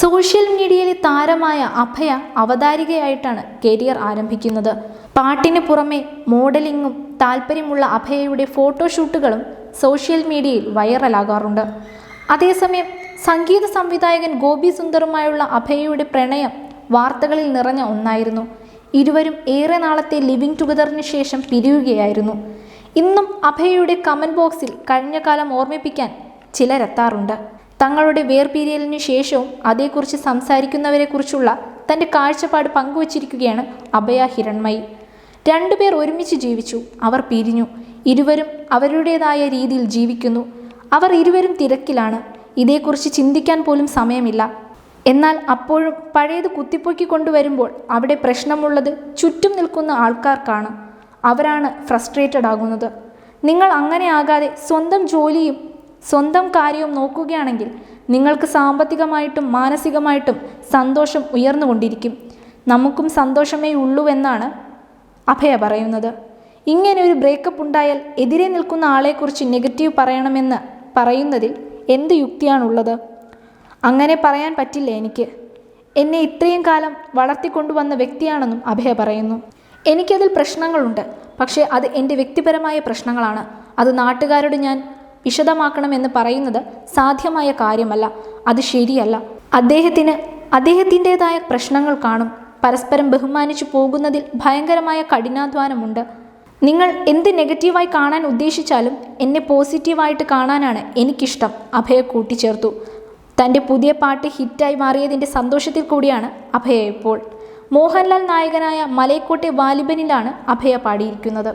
Social മീഡിയയിലെ താരമായ അഭയ അവതാരികയായിട്ടാണ് career ആരംഭിക്കുന്നത്. പാട്ടിന് പുറമെ മോഡലിങ്ങും താല്പര്യമുള്ള അഭയയുടെ ഫോട്ടോഷൂട്ടുകളും സോഷ്യൽ മീഡിയയിൽ വൈറലാകാറുണ്ട്. അതേസമയം സംഗീത സംവിധായകൻ ഗോപി സുന്ദറുമായുള്ള അഭയയുടെ പ്രണയം വാർത്തകളിൽ നിറഞ്ഞ ഒന്നായിരുന്നു. ഇരുവരും ഏറെ നാളത്തെ ലിവിംഗ് ടുഗദറിന് ശേഷം പിരിയുകയായിരുന്നു. ഇന്നും അഭയയുടെ കമന്റ് ബോക്സിൽ കഴിഞ്ഞ കാലം ഓർമ്മിപ്പിക്കാൻ ചിലരെത്താറുണ്ട്. തങ്ങളുടെ വേർപിരിയലിനു ശേഷവും അതേക്കുറിച്ച് സംസാരിക്കുന്നവരെക്കുറിച്ചുള്ള തന്റെ കാഴ്ചപ്പാട് പങ്കുവച്ചിരിക്കുകയാണ് അഭയ ഹിരൺമയി. രണ്ടുപേർ ഒരുമിച്ച് ജീവിച്ചു. അവർ പിരിഞ്ഞു. ഇരുവരും അവരുടേതായ രീതിയിൽ ജീവിക്കുന്നു. അവർ ഇരുവരും തിരക്കിലാണ്. ഇതേക്കുറിച്ച് ചിന്തിക്കാൻ പോലും സമയമില്ല. എന്നാൽ അപ്പോഴും പഴയത് കുത്തിപ്പൊക്കി കൊണ്ടുവരുമ്പോൾ അവിടെ പ്രശ്നമുള്ളത് ചുറ്റും നിൽക്കുന്ന ആൾക്കാർക്കാണ്. അവരാണ് ഫ്രസ്ട്രേറ്റഡ് ആകുന്നത് നിങ്ങൾ അങ്ങനെ ആകാതെ സ്വന്തം ജോലിയും സ്വന്തം കാര്യവും നോക്കുകയാണെങ്കിൽ നിങ്ങൾക്ക് സാമ്പത്തികമായിട്ടും മാനസികമായിട്ടും സന്തോഷം ഉയർന്നുകൊണ്ടിരിക്കും. നമുക്കും സന്തോഷമേ ഉള്ളൂ എന്നാണ് അഭയ പറയുന്നത്. ഇങ്ങനെ ഒരു ബ്രേക്കപ്പ് ഉണ്ടായാൽ എതിരെ നിൽക്കുന്ന ആളെക്കുറിച്ച് നെഗറ്റീവ് പറയണമെന്ന് പറയുന്നതിൽ എന്ത് യുക്തിയാണുള്ളത്? അങ്ങനെ പറയാൻ പറ്റില്ല എനിക്ക്. എന്നെ ഇത്രയും കാലം വളർത്തിക്കൊണ്ടുവന്ന വ്യക്തിയാണെന്നും അഭയ പറയുന്നു. എനിക്കതിൽ പ്രശ്നങ്ങളുണ്ട്. പക്ഷേ അത് എന്റെ വ്യക്തിപരമായ പ്രശ്നങ്ങളാണ്. അത് നാട്ടുകാരോട് ഞാൻ വിശദമാക്കണമെന്ന് പറയുന്നത് സാധ്യമായ കാര്യമല്ല. അത് ശരിയല്ല. അദ്ദേഹത്തിന് അദ്ദേഹത്തിന്റെതായ പ്രശ്നങ്ങൾ കാണും. പരസ്പരം ബഹുമാനിച്ചു പോകുന്നതിൽ ഭയങ്കരമായ കഠിനാധ്വാനമുണ്ട്. നിങ്ങൾ എന്ത് നെഗറ്റീവായി കാണാൻ ഉദ്ദേശിച്ചാലും എന്നെ പോസിറ്റീവായിട്ട് കാണാനാണ് എനിക്കിഷ്ടം അഭയ കൂട്ടിച്ചേർത്തു. തന്റെ പുതിയ പാട്ട് ഹിറ്റായി മാറിയതിന്റെ സന്തോഷത്തിൽ കൂടിയാണ് അഭയ ഇപ്പോൾ. മോഹൻലാൽ നായകനായ മലയക്കോട്ടെ വാലിബനിലാണ് അഭയ പാടിയിരിക്കുന്നത്.